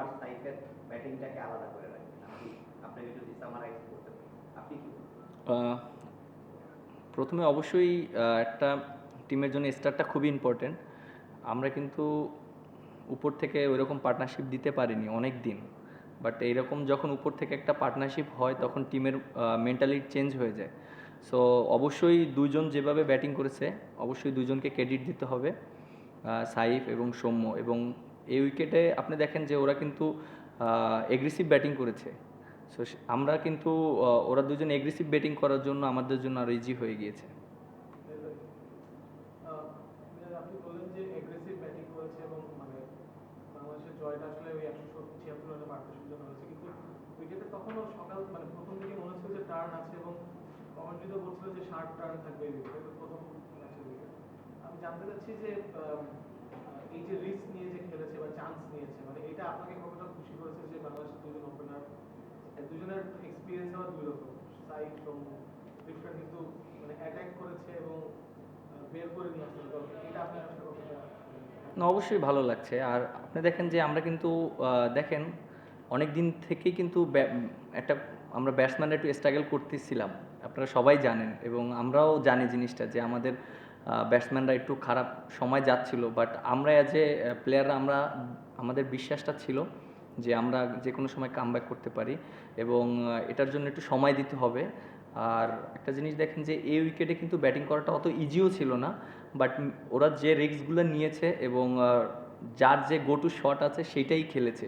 আর সাইফের ব্যাটিংটাকে আলাদা করে রাখেন আপনি, আপনাকে যদি সামারাইজ করতে আপনি কি প্রথমে অবশ্যই একটা টিমের জন্য স্টারটা খুবই ইম্পর্টেন্ট আমরা কিন্তু উপর থেকে ওইরকম পার্টনারশিপ দিতে পারিনি অনেক দিন বাট এইরকম যখন উপর থেকে একটা পার্টনারশিপ হয়, তখন টিমের মেন্টালিটি চেঞ্জ হয়ে যায়। সো অবশ্যই দুজন যেভাবে ব্যাটিং করেছে, অবশ্যই দুজনকে ক্রেডিট দিতে হবে সাইফ এবং সৌম্য। এবং এই উইকেটে আপনি দেখেন যে ওরা কিন্তু এগ্রেসিভ ব্যাটিং করেছে। সো, আমরা কিন্তু ওরা দুজন এগ্রেসিভ ব্যাটিং করার জন্য আমাদের জন্য আরও ইজি হয়ে গিয়েছে। জানতে চাচ্ছি যে এই যে রিস্ক নিয়ে যে খেলেছে বা চান্স নিয়েছে মানে এটা আপনাকে কতটা খুশি করেছে যে দুজন ওপেনার দুজনের এক্সপিরিয়েন্স দুই রকম সাইড ডিফারেন্ট কিন্তু মানে অ্যাটাক করেছে এবং বের করে নিয়ে এটা আপনার কতটা অবশ্যই ভালো লাগছে। আর আপনি দেখেন যে আমরা কিন্তু দেখেন অনেক দিন থেকেই কিন্তু একটা আমরা ব্যাটসম্যানরা একটু স্ট্রাগল করতেছিলাম। আপনারা সবাই জানেন এবং আমরাও জানি জিনিসটা যে আমাদের ব্যাটসম্যানরা একটু খারাপ সময় যাচ্ছিল বাট আমরা অ্যাজ এ প্লেয়াররা আমরা, আমাদের বিশ্বাসটা ছিল যে আমরা যে কোনো সময় কাম করতে পারি এবং এটার জন্য একটু সময় দিতে হবে। আর একটা জিনিস দেখেন যে এই উইকেটে কিন্তু ব্যাটিং করাটা অত ইজিও ছিল না বাট ওরা যে রিস্কগুলো নিয়েছে এবং যার যে গো টু শট আছে সেটাই খেলেছে।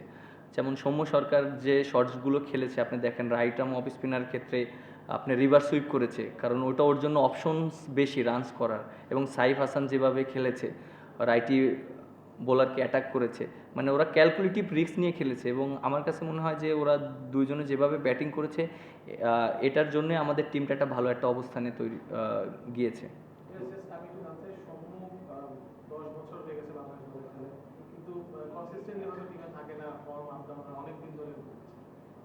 যেমন সৌম্য সরকার যে শটসগুলো খেলেছে, আপনি দেখেন রাইট আর্ম অফ স্পিনার ক্ষেত্রে আপনি রিভার সুইপ করেছে, কারণ ওটা ওর জন্য অপশনস বেশি রানস করার। এবং সাইফ হাসান যেভাবে খেলেছে রাইটি বোলারকে অ্যাটাক করেছে মানে ওরা ক্যালকুলেটিভ রিস্ক নিয়ে খেলেছে। এবং আমার কাছে মনে হয় যে ওরা দুজনে যেভাবে ব্যাটিং করেছে এটার জন্য আমাদের টিমটা একটা ভালো একটা অবস্থানে তৈরি গিয়েছে Yes, yes, আমি একটু জানতে চাই, সৌম্য, আহ, দশ বছর হয়ে গেছে বাংলাদেশ দলে খেলে। কিন্তু কনসিস্টেন্টলি হয়তো টিমে থাকে না ফর্ম আপ ডাউন অনেক দিন ধরে হচ্ছে।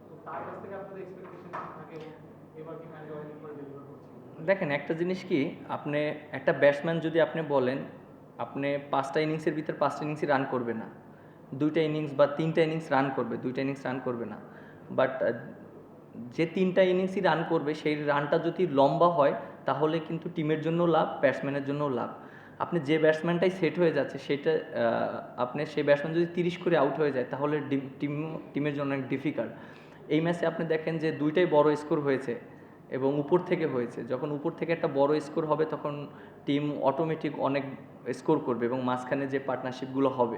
তো তার কাছ থেকে আপনাদের এক্সপেকটেশন কি থাকে এবং এবার কি ফাইনাল ওয়ার্ল্ড করে ডেলিভার করছে দেখেন, একটা জিনিস কি, আপনি, একটা ব্যাটসম্যান যদি আপনি বলেন, আপনি পাঁচটা ইনিংসের ভিতর পাঁচটা ইনিংসই রান করবে না। দুইটা ইনিংস বা তিনটা ইনিংস রান করবে, দুইটা ইনিংস রান করবে না। বাট যে তিনটা ইনিংসই রান করবে, সেই রানটা যদি লম্বা হয়, তাহলে কিন্তু টিমের জন্য লাভ ব্যাটসম্যানের জন্য লাভ। আপনি যে ব্যাটসম্যানটাই সেট হয়ে যাচ্ছে, সেটা আপনি সেই ব্যাটসম্যান যদি তিরিশ করে আউট হয়ে যায়, তাহলে টিম টিমের জন্য অনেক ডিফিকাল্ট এই ম্যাচে আপনি দেখেন যে দুইটাই বড় স্কোর হয়েছে। এবং উপর থেকে হয়েছে। যখন উপর থেকে একটা বড় স্কোর হবে, তখন টিম অটোমেটিক অনেক স্কোর করবে এবং মাঝখানে যে পার্টনারশিপগুলো হবে।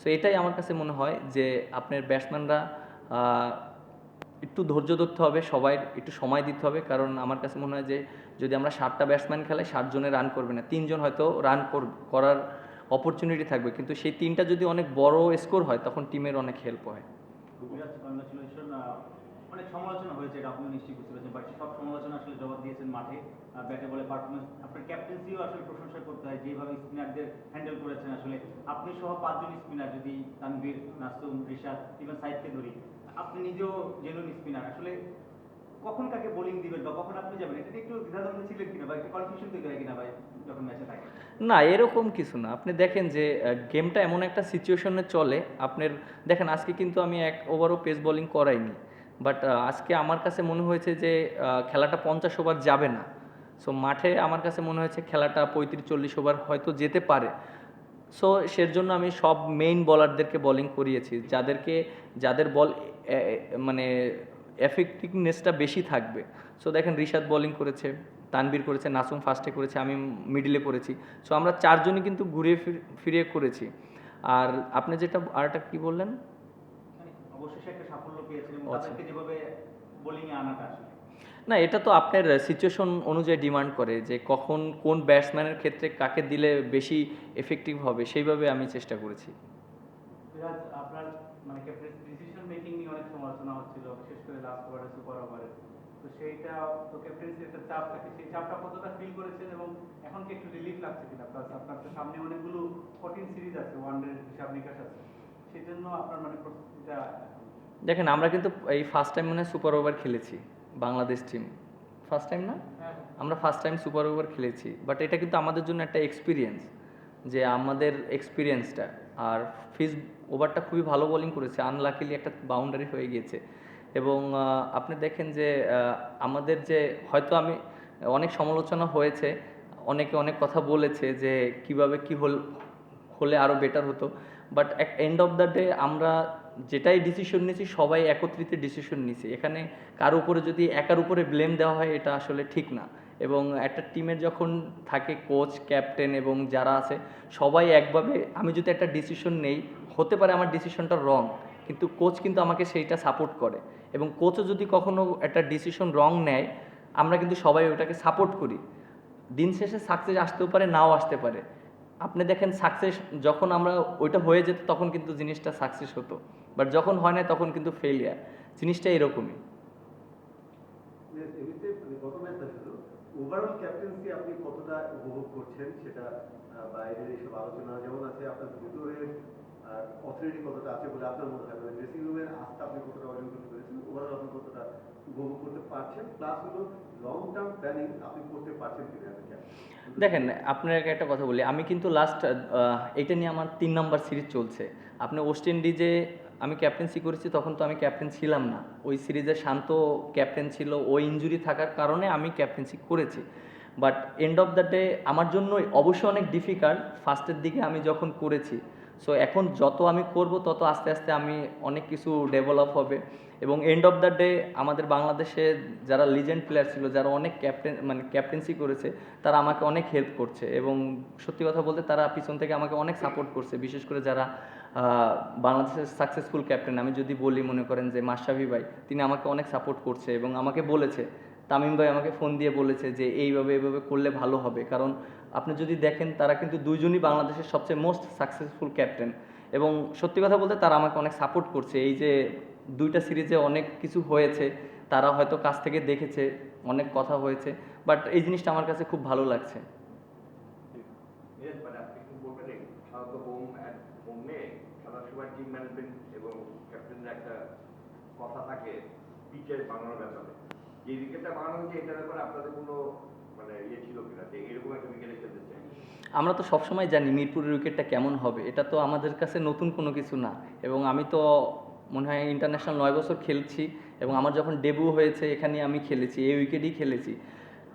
সো এটাই আমার কাছে মনে হয় যে, আপনার ব্যাটসম্যানরা একটু ধৈর্য ধরতে হবে, সবাই একটু সময় দিতে হবে। কারণ আমার কাছে মনে হয় যে, যদি আমরা সাতটা ব্যাটসম্যান খেলাই সাতজনে রান করবে না। তিনজন হয়তো রান করার অপরচুনিটি থাকবে। কিন্তু সেই তিনটা যদি অনেক বড় স্কোর হয়, তখন টিমের অনেক হেল্প হয়। সমালোচনা হয়েছে, এটা আপনি নিশ্চয়ই বুঝতে পেরেছেন বাট সব সমালোচনা আসলে জবাব দিয়েছেন মাঠে ব্যাটে বলে পারফরমেন্স আপনার ক্যাপ্টেন্সিও আসলে প্রশংসা করতে হয়, যেভাবে স্পিনারদের হ্যান্ডেল করেছেন আসলে। আপনি সহ পাঁচজন স্পিনার যদি তানভীর, নাসুম, রিশাদ ইভেন সাইদকে ধরি, আপনি নিজেও জেনুইন স্পিনার আসলে কখন কাকে বোলিং দিবেন বা কখন আপনি যাবেন, এটা একটু দ্বিধাদ্বন্দ্ব ছিলেন কিনা বা একটু কনফিউশন তৈরি হয় কিনা ভাই, যখন ম্যাচে থাকে? না, এরকম কিছু না। আপনি দেখেন যে গেমটা এমন একটা সিচুয়েশনে চলে, আপনার, দেখেন আজকে কিন্তু আমি এক ওভারও পেস বোলিং করাইনি। বাট আজকে আমার কাছে মনে হয়েছে যে খেলাটা পঞ্চাশ ওভার যাবে না। সো মাঠে আমার কাছে মনে হয়েছে খেলাটা পঁয়ত্রিশ, চল্লিশ ওভার হয়তো যেতে পারে। সো সের জন্য আমি সব মেইন বলারদেরকে বোলিং করিয়েছি। যাদেরকে, যাদের বল মানে এফেক্টিভনেসটা বেশি থাকবে। সো দেখেন রিশাদ বোলিং করেছে তানবীর করেছে, নাসুম ফার্স্টে করেছে, আমি মিডিলে করেছি সো আমরা চারজনই কিন্তু ঘুরিয়ে ফির- ফিরিয়ে করেছি। আর আপনি যেটা আরটা কী বললেন? সে একটা সাফল্য পেয়েছেন এবং আচ্ছা। তাদেরকে যেভাবে বোলিংয়ে আনাটা আসলে। না এটা তো আপনার সিচুয়েশন অনুযায়ী ডিমান্ড করে যে কখন কোন ব্যাটসম্যানের ক্ষেত্রে কাকে দিলে বেশি এফেক্টিভ হবে সেইভাবে আমি চেষ্টা করেছি। আপনার মানে ডিসিশন মেকিং নিয়ে অনেক সমালোচনা হচ্ছিল বিশেষ করে লাস্ট ওভারে সুপার ওভারে তো সেইটা তো ক্যাপ্টেন্সির একটা চাপ থাকে সেই চাপটা কতটা ফিল করেছেন এবং এখন কি একটু রিলিফ লাগছে কিনা? প্লাস আপনার তো সামনে অনেকগুলো কঠিন সিরিজ আছে ওয়ান ডে হিসাব নিকাশ আছে। আপনার মানে প্রস্তুতিটা দেখেন আমরা কিন্তু এই ফার্স্ট টাইম মনে হয় সুপার ওভার খেলেছি বাংলাদেশ টিম ফার্স্ট টাইম না? হ্যাঁ। আমরা ফার্স্ট টাইম সুপার ওভার খেলেছি বাট এটা কিন্তু আমাদের জন্য একটা এক্সপিরিয়েন্স যে আমাদের এক্সপিরিয়েন্সটা আর ফিজ ওভারটা খুবই ভালো বোলিং করেছে আনলাকিলি একটা বাউন্ডারি হয়ে গিয়েছে। এবং আপনি দেখেন যে আমাদের যে হয়তো আমি অনেক সমালোচনা হয়েছে অনেকে অনেক কথা বলেছে যে কীভাবে কি হল হলে আরও বেটার হতো। বাট এক এন্ড অফ দ্য ডে আমরা যেটাই ডিসিশন নিয়েছি সবাই একত্রিত ডিসিশন নিয়েছি এখানে কারও উপরে যদি একার উপরে ব্লেম দেওয়া হয়, এটা আসলে ঠিক না। এবং একটা টিমের যখন থাকে কোচ ক্যাপ্টেন এবং যারা আছে, সবাই একভাবে, আমি যদি একটা ডিসিশন নেই, হতে পারে আমার ডিসিশনটা রং কিন্তু কোচ কিন্তু আমাকে সেইটা সাপোর্ট করে। এবং কোচও যদি কখনো একটা ডিসিশন রং নেয়, আমরা কিন্তু সবাই ওটাকে সাপোর্ট করি। দিন শেষে সাকসেস আসতেও পারে, নাও আসতে পারে। আপনি দেখেন সাকসেস যখন আমরা ওইটা হয়ে যেত তখন কিন্তু জিনিসটা সাকসেস হতো। বাট যখন হয় না তখন কিন্তু ফেলিয়ার জিনিসটা এরকমই। এমনিতে মানে ওভারঅল ক্যাপ্টেন্সি আপনি কতটা উপভোগ করছেন সেটা বাইরের আলোচনা যেমন আছে, আপনার অথরিটি কতটা আছে বলে আপনার মনে মানে রুমের আস্থা আপনি কতটা করতে পেরেছেন ওভারঅল আপনি কতটা উপভোগ করতে পারছেন প্লাস হলো লং টার্ম প্ল্যানিং আপনি করতে পারছেন কিনা? দেখেন, আপনাকে একটা কথা বলি, আমি কিন্তু লাস্ট এটা নিয়ে আমার তিন নাম্বার সিরিজ চলছে। আপনি ওয়েস্ট ইন্ডিজে আমি ক্যাপ্টেন্সি করেছি, তখন তো আমি ক্যাপ্টেন ছিলাম না। ওই সিরিজে শান্ত ক্যাপ্টেন ছিল ওই ইঞ্জুরি থাকার কারণে আমি ক্যাপ্টেন্সি করেছি। But end of the day আমার জন্য অবশ্যই অনেক ডিফিকাল্ট ফার্স্টের দিকে আমি যখন করেছি। সো এখন যত আমি করব, তত আস্তে আস্তে আমি অনেক কিছু ডেভেলপ হবে। এবং এন্ড অফ দ্য ডে আমাদের বাংলাদেশে যারা লিজেন্ড প্লেয়ার ছিল, যারা অনেক ক্যাপ্টেন মানে ক্যাপ্টেন্সি করেছে, তারা আমাকে অনেক হেল্প করছে এবং সত্যি কথা বলতে তারা পিছন থেকে আমাকে অনেক সাপোর্ট করছে। বিশেষ করে যারা বাংলাদেশের সাকসেসফুল ক্যাপ্টেন আমি যদি বলি মনে করেন যে মাশরাফি ভাই, তিনি আমাকে অনেক সাপোর্ট করছে এবং আমাকে বলেছে, তামিম ভাই আমাকে ফোন দিয়ে বলেছে যে এইভাবে এইভাবে করলে ভালো হবে। কারণ আপনি যদি দেখেন তারা কিন্তু দুইজনই বাংলাদেশের সবচেয়ে মোস্ট সাকসেসফুল ক্যাপ্টেন এবং সত্যি কথা বলতে তারা আমাকে অনেক সাপোর্ট করছে। এই যে দুইটা সিরিজে অনেক কিছু হয়েছে তারা হয়তো কাছ থেকে দেখেছে অনেক কথা হয়েছে বাট এই জিনিসটা আমার কাছে খুব ভালো লাগছে। কথা থাকে পিচের বানানোর ব্যাপারে। যে উইকেটটা বানানো হয়েছে এটার ব্যাপারে আপনাদের কোনো মানে ইয়ে ছিল কিনা? যে এরকম একটা উইকেটে খেলতে চাই। আমরা তো সবসময় জানি মিরপুরের উইকেটটা কেমন হবে এটা তো আমাদের কাছে নতুন কোনো কিছু না। এবং আমি তো মনে হয় ইন্টারন্যাশনাল নয় বছর খেলছি এবং আমার যখন ডেবু হয়েছে, এখানে আমি খেলেছি, এই উইকেটেই খেলেছি।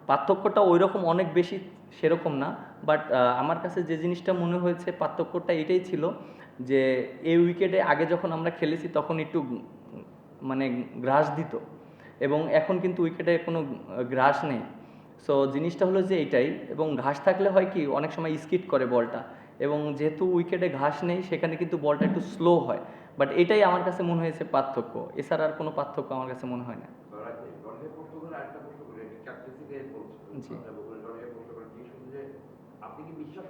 পার্থক্যটা ওই রকম অনেক বেশি সেরকম না বাট আমার কাছে যে জিনিসটা মনে হয়েছে পার্থক্যটা এটাই ছিল যে এই উইকেটে আগে যখন আমরা খেলেছি তখন একটু মানে গ্রাস দিত এবং এখন কিন্তু উইকেটে কোনো গ্রাস নেই। সো জিনিসটা হলো যে এইটাই এবং ঘাস থাকলে হয় কি, অনেক সময় স্কিট করে বলটা এবং যেহেতু উইকেটে ঘাস নেই, সেখানে কিন্তু বলটা একটু স্লো হয়। বাট এটাই আমার কাছে মনে হয়েছে পার্থক্য। এছাড়া আর কোনো পার্থক্য আমার কাছে মনে হয় না। আপনি কি বিশ্বাস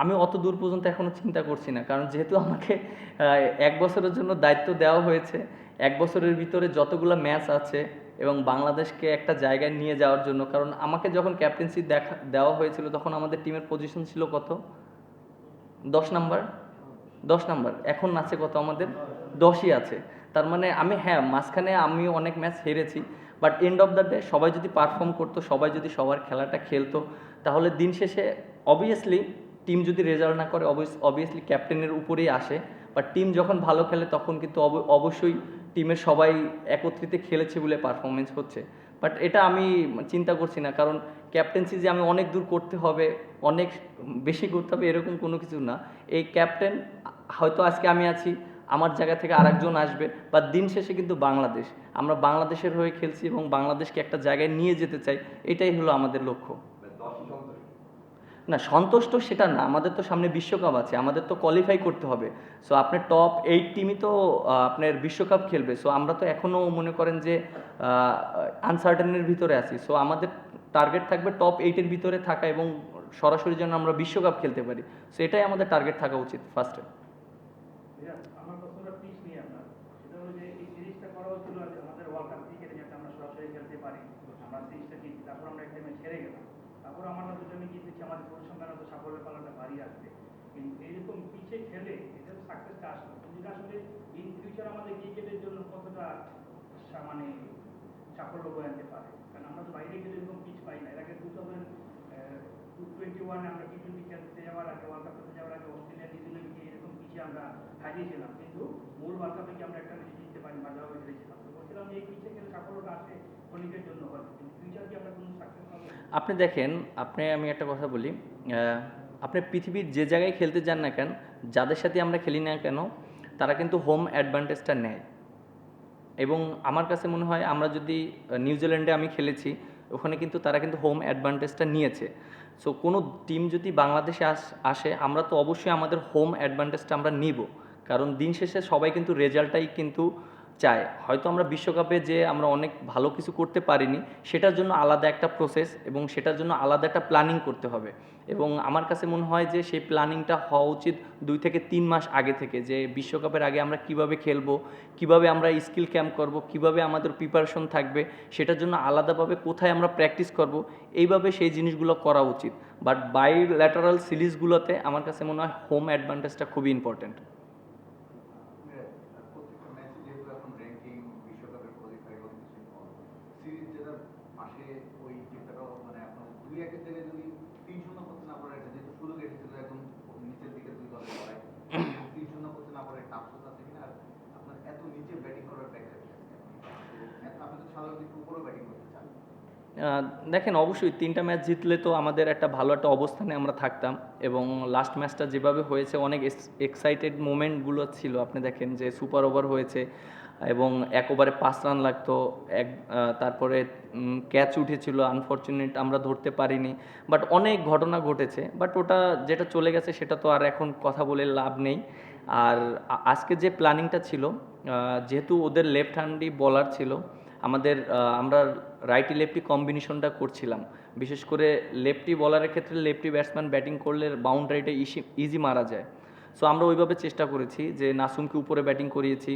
আমি অত দূর পর্যন্ত এখনও চিন্তা করছি না, কারণ যেহেতু আমাকে এক বছরের জন্য দায়িত্ব দেওয়া হয়েছে, এক বছরের ভিতরে যতগুলো ম্যাচ আছে এবং বাংলাদেশকে একটা জায়গায় নিয়ে যাওয়ার জন্য। কারণ আমাকে যখন ক্যাপ্টেন্সি দেখা, দেওয়া হয়েছিল, তখন আমাদের টিমের পজিশন ছিল কত? দশ নাম্বার? দশ নাম্বার। এখন আছে কত আমাদের? দশই আছে। তার মানে আমি হ্যাঁ মাঝখানে আমি অনেক ম্যাচ হেরেছি but end of the day সবাই যদি পারফর্ম করতো, সবাই যদি সবার খেলাটা খেলতো, তাহলে দিন শেষে অবভিয়াসলি টিম যদি রেজাল্ট না করে অবভিয়াসলি ক্যাপ্টেনের উপরেই আসে বাট টিম যখন ভালো খেলে, তখন কিন্তু অব- অবশ্যই টিমের সবাই একত্রিত খেলেছে বলে পারফরমেন্স হচ্ছে। বাট এটা আমি চিন্তা করছি না, কারণ ক্যাপ্টেন্সি যে আমি অনেক দূর করতে হবে, অনেক বেশি করতে হবে, এরকম কোনো কিছু না। এই ক্যাপ্টেন হয়তো আজকে আমি আছি, আমার জায়গা থেকে আরেকজন আসবে, বা দিন শেষে কিন্তু বাংলাদেশ। আমরা বাংলাদেশের হয়ে খেলছি এবং বাংলাদেশকে একটা জায়গায় নিয়ে যেতে চাই, এটাই হলো আমাদের লক্ষ্য। না, সন্তুষ্ট সেটা না, আমাদের তো সামনে বিশ্বকাপ আছে, আমাদের তো কোয়ালিফাই করতে হবে। সো আপনার টপ এইট টিমই তো আপনার বিশ্বকাপ খেলবে। সো আমরা তো এখনও মনে করেন যে আনসার্টেনের ভিতরে আছি। সো আমাদের টার্গেট থাকবে টপ এইটের ভিতরে থাকা এবং সরাসরি যেন আমরা বিশ্বকাপ খেলতে পারি। সো এটাই আমাদের টার্গেট থাকা উচিত ফার্স্টে ভাইয়া, আমার প্রশ্নটা পিচ নিয়ে আপনার সেটা হলো যে এই সিরিজটা করা হচ্ছিল যে আমাদের ওয়ার্ল্ড কাপ ক্রিকেটে যাতে আমরা সরাসরি খেলতে পারি আমরা সিরিজটা জিতি তারপর আমরা একটা ম্যাচ হেরে গেলাম তারপর আমরা দুজনে গিয়ে দেখছি আমাদের পরিসংখ্যান তো সাফল্যের পালাটা ভারী আসবে কিন্তু এইরকম পিচে খেলে এটা তো সাকসেসটা আসলো কিন্তু এটা আসলে ফিউচার আমাদের ক্রিকেটের জন্য কতটা মানে সাফল্য বয়ে আনতে পারে? কারণ আমরা তো বাইরে গেলে এরকম পিচ পাই না। এর আগে টু থাউজেন্ড টোয়েন্টি ওয়ানে আমরা টি টোয়েন্টি খেলতে যাওয়ার আগে ওয়ার্ল্ড কাপ খেলতে যাওয়ার আগে অস্ট্রেলিয়া নিউজিল্যান্ডকে এরকম পিছিয়ে আমরা হারিয়েছিলাম কিন্তু মূল ওয়ার্ল্ড কাপে কি আমরা একটা ম্যাচ জিততে পারি বাজারভাবে হেরেছিলাম তো বলছিলাম এই পিছিয়ে খেলে সাফল্যটা আসে ক্ষণিকের জন্য হয়তো কিন্তু ফিউচার কি আমরা কোনো সাকসেস পাবো? আপনি দেখেন, আপনি, আমি একটা কথা বলি আপনি পৃথিবীর যে জায়গায় খেলতে যান না কেন, যাদের সাথে আমরা খেলি না কেন তারা কিন্তু হোম অ্যাডভান্টেজটা নেয়। এবং আমার কাছে মনে হয় আমরা যদি নিউজিল্যান্ডে আমি খেলেছি, ওখানে কিন্তু তারা কিন্তু হোম অ্যাডভান্টেজটা নিয়েছে। সো কোনো টিম যদি বাংলাদেশে আস আমরা তো অবশ্যই আমাদের হোম অ্যাডভান্টেজটা আমরা নিব। কারণ দিন শেষে সবাই কিন্তু রেজাল্টটাই কিন্তু চায় হয়তো আমরা বিশ্বকাপে যে আমরা অনেক ভালো কিছু করতে পারিনি, সেটার জন্য আলাদা একটা প্রসেস এবং সেটার জন্য আলাদা একটা প্ল্যানিং করতে হবে। এবং আমার কাছে মনে হয় যে সেই প্ল্যানিংটা হওয়া উচিত দুই থেকে তিন মাস আগে থেকে যে বিশ্বকাপের আগে আমরা কীভাবে খেলব, কীভাবে আমরা স্কিল ক্যাম্প করব, কীভাবে আমাদের প্রিপারেশন থাকবে, সেটার জন্য আলাদাভাবে কোথায় আমরা প্র্যাকটিস করব, এইভাবে সেই জিনিসগুলো করা উচিত। বাট বাই ল্যাটারাল সিরিজগুলোতে আমার কাছে মনে হয় হোম অ্যাডভান্টেজটা খুবই ইম্পর্ট্যান্ট প্রত্যেকটা ম্যাচে যেহেতু এখন র্যাঙ্কিং বিশ্বকাপের কোয়ালিফাই অনেক কিছু সিরিজ যেটা মাসে ওই চিন্তাটাও মানে আপনার দুই একের জায়গায় যদি তিন শূন্য করতে না পারে এটা যেহেতু সুযোগ এসেছিল একদম নিচের দিকে দুই দলের লড়াই তিন শূন্য করতে না পারে টাফসোস আছে কিনা আর আপনার এত নিচে ব্যাটিং করার ব্যাখ্যা কি আছে এত আপনি তো সাধারণত একটু উপরেও ব্যাটিং করতে চান আহ, দেখেন, অবশ্যই তিনটা ম্যাচ জিতলে তো আমাদের একটা ভালো একটা অবস্থানে আমরা থাকতাম এবং লাস্ট ম্যাচটা যেভাবে হয়েছে, অনেক এক্সাইটেড মোমেন্টগুলো ছিল। আপনি দেখেন যে সুপার ওভার হয়েছে এবং এক ওভারে পাঁচ রান লাগতো, এক তারপরে ক্যাচ উঠেছিল। আনফর্চুনেট আমরা ধরতে পারিনি বাট অনেক ঘটনা ঘটেছে। বাট ওটা যেটা চলে গেছে, সেটা তো আর এখন কথা বলে লাভ নেই। আর আজকে যে প্ল্যানিংটা ছিল যেহেতু ওদের লেফট হ্যান্ডি বলার ছিল আমাদের আমরা রাইটি লেফটি কম্বিনেশনটা করছিলাম। বিশেষ করে লেফটি বলারের ক্ষেত্রে লেফটি ব্যাটসম্যান ব্যাটিং করলে বাউন্ডারিটা ইসি ইজি মারা যায়। সো আমরা ওইভাবে চেষ্টা করেছি যে নাসুমকে উপরে ব্যাটিং করিয়েছি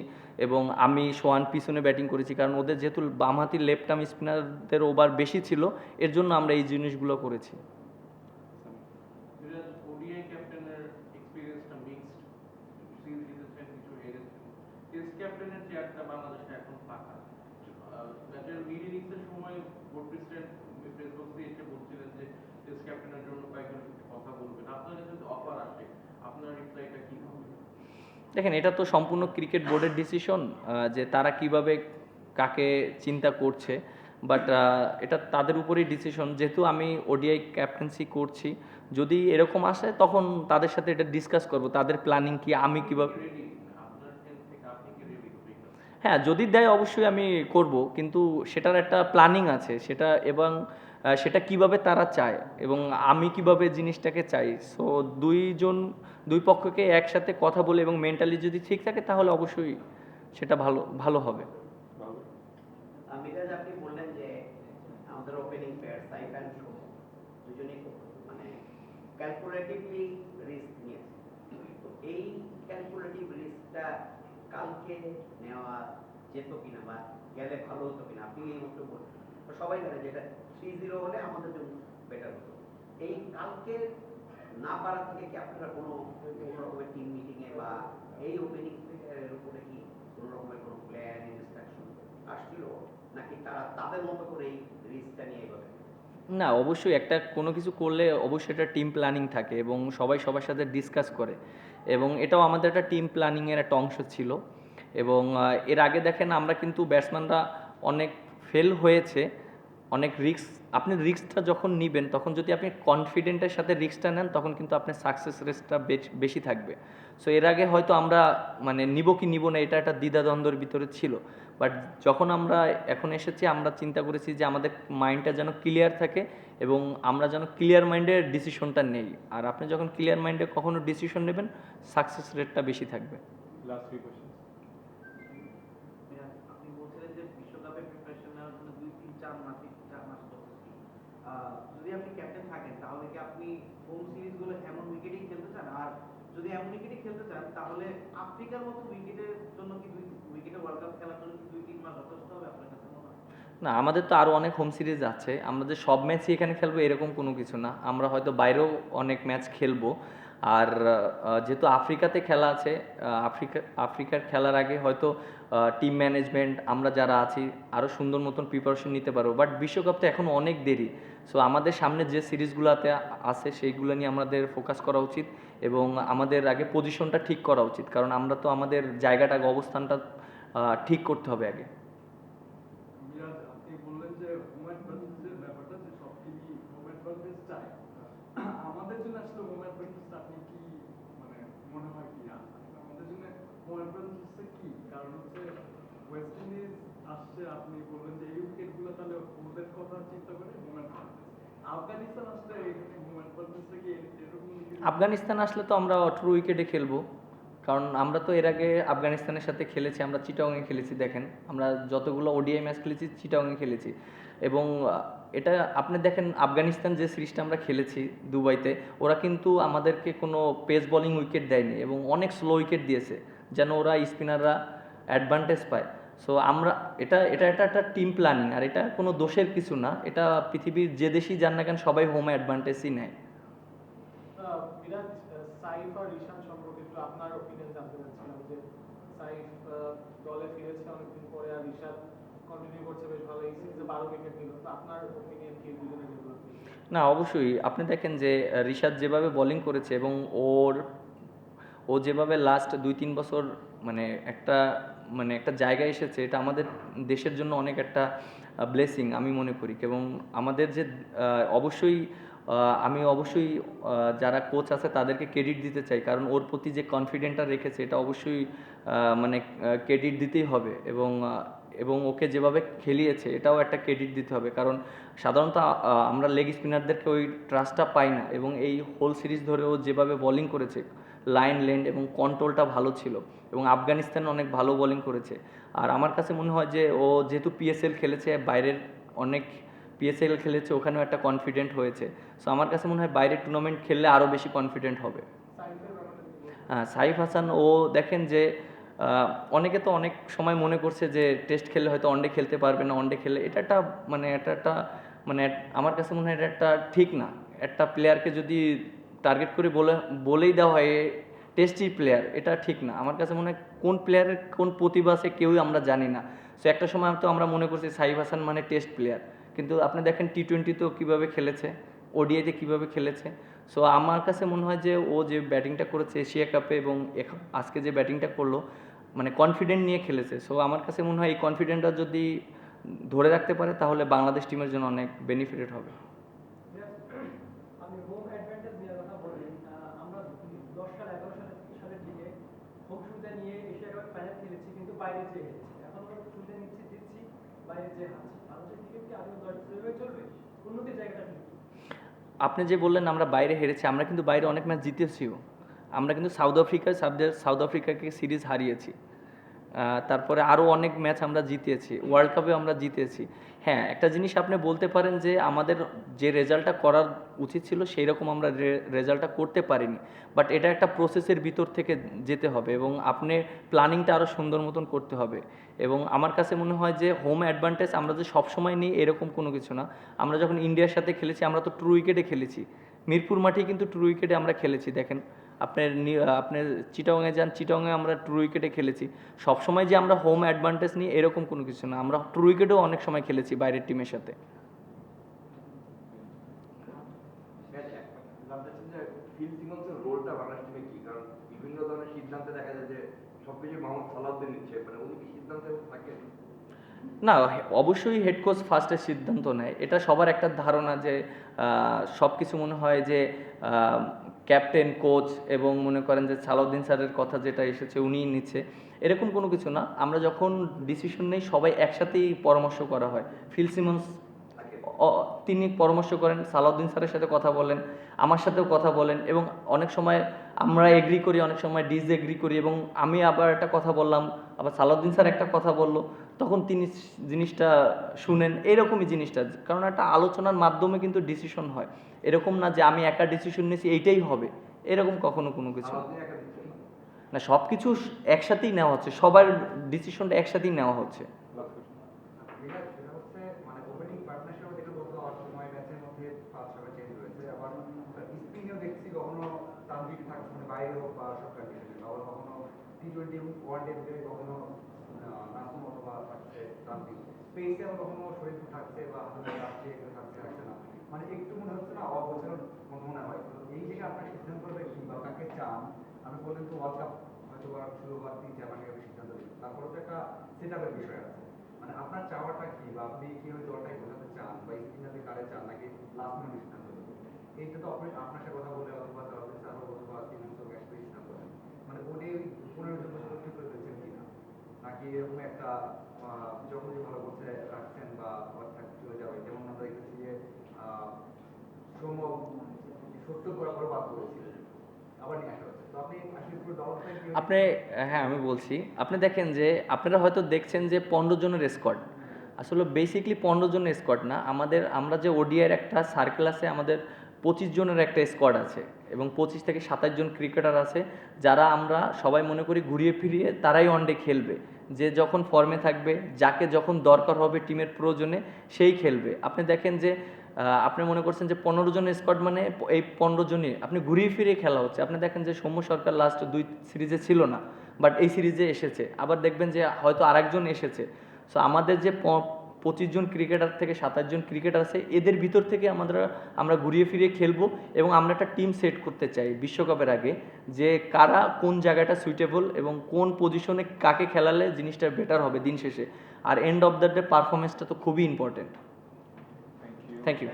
এবং আমি সোয়ান পিছনে ব্যাটিং করেছি, কারণ ওদের যেহেতু বামহাতি লেফট আর্ম স্পিনারদের ওভার বেশি ছিল, এর জন্য আমরা এই জিনিসগুলো করেছি বিরাজ ওডিআই ক্যাপ্টেনের এক্সপিরিয়েন্সটা মিক্সড সিরিজ জিতেছেন কিছু হেরেছেন টেস্ট ক্যাপ্টেনের চেয়ারটা বাংলাদেশে এখন ফাঁকা ম্যাচের মিড ইনিংসের সময় বোর্ড প্রেসিডেন্ট প্রেস বক্সে এসে বলছিলেন যে টেস্ট ক্যাপ্টেনের জন্য কয়েকজনের সাথে কথা বলবেন আপনার কাছে যদি অফার আসে আপনার রিপ্লাইটা কি হবে দেখেন, এটা তো সম্পূর্ণ ক্রিকেট বোর্ডের ডিসিশন যে তারা কীভাবে কাকে চিন্তা করছে। বাট এটা তাদের উপরেই ডিসিশন যেহেতু আমি ওডিআই ক্যাপ্টেন্সি করছি, যদি এরকম আসে, তখন তাদের সাথে এটা ডিসকাস করব। তাদের প্ল্যানিং কি, আমি কীভাবে হ্যাঁ যদি দেয় অবশ্যই আমি করব। কিন্তু সেটার একটা প্ল্যানিং আছে। সেটা এবং সেটা কীভাবে তারা চায় এবং আমি কীভাবে জিনিসটাকে চাই? সো দুইজন, দুই পক্ষকে একসাথে কথা বলে এবং মেন্টালি যদি ঠিক থাকে, তাহলে অবশ্যই সেটা ভালো ভালো হবে। মানে কালকে নেওয়া যেত কিনা বা গেলে ভালো হতো কিনা, আপনি এই মতো বলছেন সবাই জানে যেটা থ্রি জিরো হলে আমাদের জন্য বেটার হতো। এই কালকে না পারা থেকে কি আপনারা কোনো কোনো রকমের টিম মিটিংয়ে বা এই ওপেনিং এর উপরে কি কোনো রকমের কোনো প্ল্যান ইনস্ট্রাকশন আসছিল? নাকি তারা তাদের মতো করে এই রিস্কটা নিয়ে এগোবে না, অবশ্যই একটা কোনো কিছু করলে অবশ্যই একটা টিম প্ল্যানিং থাকে এবং সবাই সবার সাথে ডিসকাস করে। এবং এটাও আমাদের একটা টিম প্ল্যানিংয়ের একটা অংশ ছিল। এবং এর আগে দেখেন আমরা কিন্তু ব্যাটসম্যানরা অনেক ফেল হয়েছে, অনেক রিস্ক আপনি রিস্কটা যখন নেবেন, তখন যদি আপনি কনফিডেন্টের সাথে রিস্কটা নেন, তখন কিন্তু আপনার সাকসেস রেটটা বেশি থাকবে। সো এর আগে হয়তো আমরা মানে নিব কি নিব না, এটা একটা দ্বিধাদ্বন্দ্বের ভিতরে ছিল। বাট যখন আমরা এখন এসেছি, আমরা চিন্তা করেছি যে আমাদের মাইন্ডটা যেন ক্লিয়ার থাকে এবং আমরা যেন ক্লিয়ার মাইন্ডের ডিসিশনটা নেই। আর আপনি যখন ক্লিয়ার মাইন্ডে কখনো ডিসিশন নেবেন সাকসেস রেটটা বেশি থাকবে। লাস্ট থ্রি কোশ্চেন আপনি বলছিলেন যে বিশ্বকাপের প্রিপারেশন নেওয়ার জন্য দুই তিন চার মাস চার মাস যথেষ্ট আহ, যদি আপনি ক্যাপ্টেন থাকেন, তাহলে কি আপনি হোম সিরিজগুলো এমন উইকেটেই খেলতে চান? আর যদি এমন উইকেটে খেলতে চান, তাহলে আফ্রিকার মতো উইকেটের জন্য কি দুই উইকেটে ওয়ার্ল্ড কাপ খেলার জন্য কি দুই, তিন মাস যথেষ্ট হবে আপনার কাছে না, আমাদের তো আরও অনেক হোম সিরিজ আছে। আমরা যে সব ম্যাচই এখানে খেলব, এরকম কোনো কিছু না। আমরা হয়তো বাইরেও অনেক ম্যাচ খেলব। আর যেহেতু আফ্রিকাতে খেলা আছে আফ্রিকা আফ্রিকার খেলার আগে হয়তো টিম ম্যানেজমেন্ট আমরা যারা আছি আরও সুন্দর মতন প্রিপারেশন নিতে পারব। বাট বিশ্বকাপ তো এখন অনেক দেরি। সো আমাদের সামনে যে সিরিজগুলোতে আছে, সেইগুলো নিয়ে আমাদের ফোকাস করা উচিত এবং আমাদের আগে পজিশনটা ঠিক করা উচিত। কারণ আমরা তো আমাদের জায়গাটা, অবস্থানটা ঠিক করতে হবে আগে মিরাজ আপনি বললেন যে হোম অ্যাডভান্টেজের ব্যাপারটা যে সব টিমই হোম অ্যাডভান্টেজ চায় আমাদের জন্য আসলে হোম অ্যাডভান্টেজটা আপনি কি মানে মনে হয় কি না আমাদের জন্য হোম অ্যাডভান্টেজটা কি কারণ হচ্ছে ওয়েস্ট ইন্ডিজ আসছে আপনি বললেন যে এই উইকেটগুলো তাহলে ওদের কথা চিন্তা করে হোম অ্যাডভান্টেজ আফগানিস্তান আসলে এখানে হোম অ্যাডভান্টেজটা কি এরকম কিছু? আফগানিস্তান আসলে তো আমরা অঠেরো উইকেটে খেলব। কারণ আমরা তো এর আগে আফগানিস্তানের সাথে খেলেছি, আমরা চিটাংয়ে খেলেছি, দেখেন। আমরা যতগুলো ওডিআই ম্যাচ খেলেছি চিটাংয়ে খেলেছি। এবং এটা আপনি দেখেন, আফগানিস্তান যে সিরিজটা আমরা খেলেছি দুবাইতে, ওরা কিন্তু আমাদেরকে কোনো পেস বলিং উইকেট দেয়নি এবং অনেক স্লো উইকেট দিয়েছে, যেন ওরা স্পিনাররা অ্যাডভান্টেজ পায়। সো আমরা এটা এটা একটা একটা টিম প্ল্যানিং আর এটা কোনো দোষের কিছু না। এটা পৃথিবীর যে দেশই যান না কেন সবাই হোম অ্যাডভান্টেজই নেয়। না অবশ্যই। আপনি দেখেন যে রিশাদ যেভাবে বোলিং করেছে এবং ওর ও যেভাবে লাস্ট দুই তিন বছর মানে একটা মানে একটা জায়গায় এসেছে, এটা আমাদের দেশের জন্য অনেক একটা ব্লেসিং আমি মনে করি। এবং আমাদের যে অবশ্যই আমি অবশ্যই যারা কোচ আছে তাদেরকে ক্রেডিট দিতে চাই। কারণ ওর প্রতি যে কনফিডেন্টটা রেখেছে, এটা অবশ্যই মানে ক্রেডিট দিতেই হবে। এবং এবং ওকে যেভাবে খেলিয়েছে এটাও একটা ক্রেডিট দিতে হবে। কারণ সাধারণত আমরা লেগ স্পিনারদেরকে ওই ট্রাস্টটা পাই না এবং এই হোল সিরিজ ধরে ও যেভাবে বোলিং করেছে লাইন লেন্ড এবং কন্ট্রোলটা ভালো ছিল এবং আফগানিস্তান অনেক ভালো বোলিং করেছে। আর আমার কাছে মনে হয় যে ও যেহেতু পিএসএল খেলেছে বাইরের অনেক পিএসএল খেলেছে ওখানেও একটা কনফিডেন্ট হয়েছে। সো আমার কাছে মনে হয় বাইরের টুর্নামেন্ট খেললে আরও বেশি কনফিডেন্ট হবে? হ্যাঁ সাইফ হাসান ও দেখেন যে অনেকে তো অনেক সময় মনে করছে যে টেস্ট খেললে হয়তো ওয়ানডে খেলতে পারবে না ওয়ানডে খেলে এটা একটা মানে এটা একটা মানে আমার কাছে মনে হয় এটা একটা ঠিক না। একটা প্লেয়ারকে যদি টার্গেট করে বলে, বলেই দেওয়া হয় টেস্টি প্লেয়ার এটা ঠিক না। আমার কাছে মনে হয় কোন প্লেয়ারের কোন প্রতিভা আছে কেউই আমরা জানি না। সো একটা সময় তো আমরা মনে করছি সাইফ হাসান মানে টেস্ট প্লেয়ার কিন্তু আপনি দেখেন টি টোয়েন্টিতেও কীভাবে খেলেছে ওডিআইতে কীভাবে খেলেছে। সো আমার কাছে মনে হয় যে ও যে ব্যাটিংটা করেছে, এশিয়া কাপে এবং আজকে যে ব্যাটিংটা করল মানে কনফিডেন্ট নিয়ে খেলেছে। সো আমার কাছে মনে হয় এই কনফিডেন্টটা যদি ধরে রাখতে পারে তাহলে বাংলাদেশ টিমের জন্য অনেক বেনিফিটেড হবে। আপনি যে বললেন আমরা বাইরে হেরেছি আমরা কিন্তু বাইরে অনেক ম্যাচ জিতেছিও। আমরা কিন্তু সাউথ আফ্রিকায় সাউথ- সাউথ আফ্রিকাকে সিরিজ হারিয়েছি। তারপরে আরও অনেক ম্যাচ আমরা জিতেছি, ওয়ার্ল্ড কাপে আমরা জিতেছি। হ্যাঁ একটা জিনিস আপনি বলতে পারেন যে আমাদের যে রেজাল্টটা করার উচিত ছিল সেই রকম আমরা রেজাল্টটা করতে পারিনি। বাট এটা একটা প্রসেসের ভিতর থেকে যেতে হবে এবং আপনি প্ল্যানিংটা আরও সুন্দর মতন করতে হবে। এবং আমার কাছে মনে হয় যে হোম অ্যাডভান্টেজ আমরা যে সবসময় নিই এরকম কোনো কিছু না। আমরা যখন ইন্ডিয়ার সাথে খেলেছি, আমরা তো ট্রু উইকেটে খেলেছি। মিরপুর মাঠে কিন্তু ট্রু উইকেটে আমরা খেলেছি, দেখেন। আপনার আপনার চিটাংয়ে যান চিটাংয়ে আমরা ট্রু উইকেটে খেলেছি। সবসময় যে আমরা হোম অ্যাডভান্টেজ নিই এরকম কোনো কিছু না, আমরা ট্রু উইকেটেও অনেক সময় খেলেছি বাইরের টিমের সাথে। না, অবশ্যই হেড কোচ ফার্স্টে সিদ্ধান্ত নেয়। এটা সবার একটা ধারণা যে সব কিছু মনে হয় যে ক্যাপ্টেন, কোচ এবং মনে করেন যে সালাউদ্দিন স্যারের কথা যেটা এসেছে উনিই নিচ্ছে, এরকম কোনো কিছু না। আমরা যখন ডিসিশন নেই, সবাই একসাথেই পরামর্শ করা হয়। ফিল সিমন্স তিনি পরামর্শ করেন, সালাউদ্দিন স্যারের সাথে কথা বলেন, আমার সাথেও কথা বলেন এবং অনেক সময় আমরা এগ্রি করি, অনেক সময় ডিস এগ্রি করি এবং আমি আবার একটা কথা বললাম, আবার সালাউদ্দিন স্যার একটা কথা বলল। তখন তিনি জিনিসটা শুনেন এরকমই জিনিসটা কারণ একটা আলোচনার মাধ্যমে কিন্তু ডিসিশন হয়। এরকম না যে আমি একা ডিসিশন নিয়েছি এইটাই হবে। এরকম কখনো কোনো কিছু না। সব কিছু একসাথেই নেওয়া হচ্ছে। সবার ডিসিশনটা একসাথেই নেওয়া হচ্ছে। পেসে আবার শরীফ থাকছে বা হাসান আসছে থাকছে থাকছে না। মানে একটু মনে হচ্ছে না অবচরণ মনে মনে হয়। এই থেকে আপনার সিদ্ধান্তটা কি বা কাকে চান? আমি বললেন তো ওয়ার্ল্ড কাপ হয়তো বা শুরু হওয়ার তিন চার মাসে সিদ্ধান্ত দিন তারপরে তো একটা সেট আপের বিষয় আছে। মানে আপনার চাওয়াটা কি বা আপনি কীভাবে দলটাকে বোঝাতে চান বা স্পিনারদের কারে চান নাকি লাস্ট মিনিট সিদ্ধান্ত নেবেন? এইটা তো আপনি আপনার সাথে কথা বলে অথবা তাহলে স্যার অথবা সিমেন্স হোক একসাথে সিদ্ধান্ত মানে ওটাই পনেরো জন বছর ঠিক করে নাকি এরকম একটা আহ, যখন যে ভালো করছে রাখছেন বা থাক চলে যাবে যেমন আমরা দেখেছি যে তো আপনি হ্যাঁ আমি বলছি আপনি দেখেন যে আপনারা হয়তো দেখছেন যে পনেরো জনের স্কোয়াড আসলে বেসিকলি পনেরো জনের স্কোয়াড না আমাদের আমরা যে ওডিআর একটা সার্কেল আছে আমাদের পঁচিশ জনের একটা স্কোয়াড আছে। এবং পঁচিশ থেকে সাতাশ জন ক্রিকেটার আছে, যারা আমরা সবাই মনে করি ঘুরিয়ে ফিরিয়ে তারাই ওয়ানডে খেলবে। যে যখন ফর্মে থাকবে, যাকে যখন দরকার হবে টিমের প্রয়োজনে সেই খেলবে। আপনি দেখেন যে আপনি মনে করছেন যে পনেরো জন স্কোয়াড মানে এই পনেরো জনই। আপনি ঘুরিয়ে ফিরিয়ে খেলা হচ্ছে। আপনি দেখেন যে সৌম্য সরকার লাস্ট দুই সিরিজে ছিল না বাট এই সিরিজে এসেছে। আবার দেখবেন যে হয়তো আরেকজন এসেছে। সো আমাদের যে পঁচিশ জন ক্রিকেটার থেকে সাতাশ জন ক্রিকেটার আছে, এদের ভিতর থেকে আমাদের আমরা ঘুরিয়ে ফিরিয়ে খেলব এবং আমরা একটা টিম সেট করতে চাই বিশ্বকাপের আগে যে কারা কোন জায়গাটা সুইটেবল এবং কোন পজিশনে কাকে খেলালে জিনিসটা বেটার হবে দিন শেষে। আর এন্ড অফ দ্য ডে পারফরমেন্সটা তো খুবই ইম্পর্টেন্ট থ্যাংক ইউ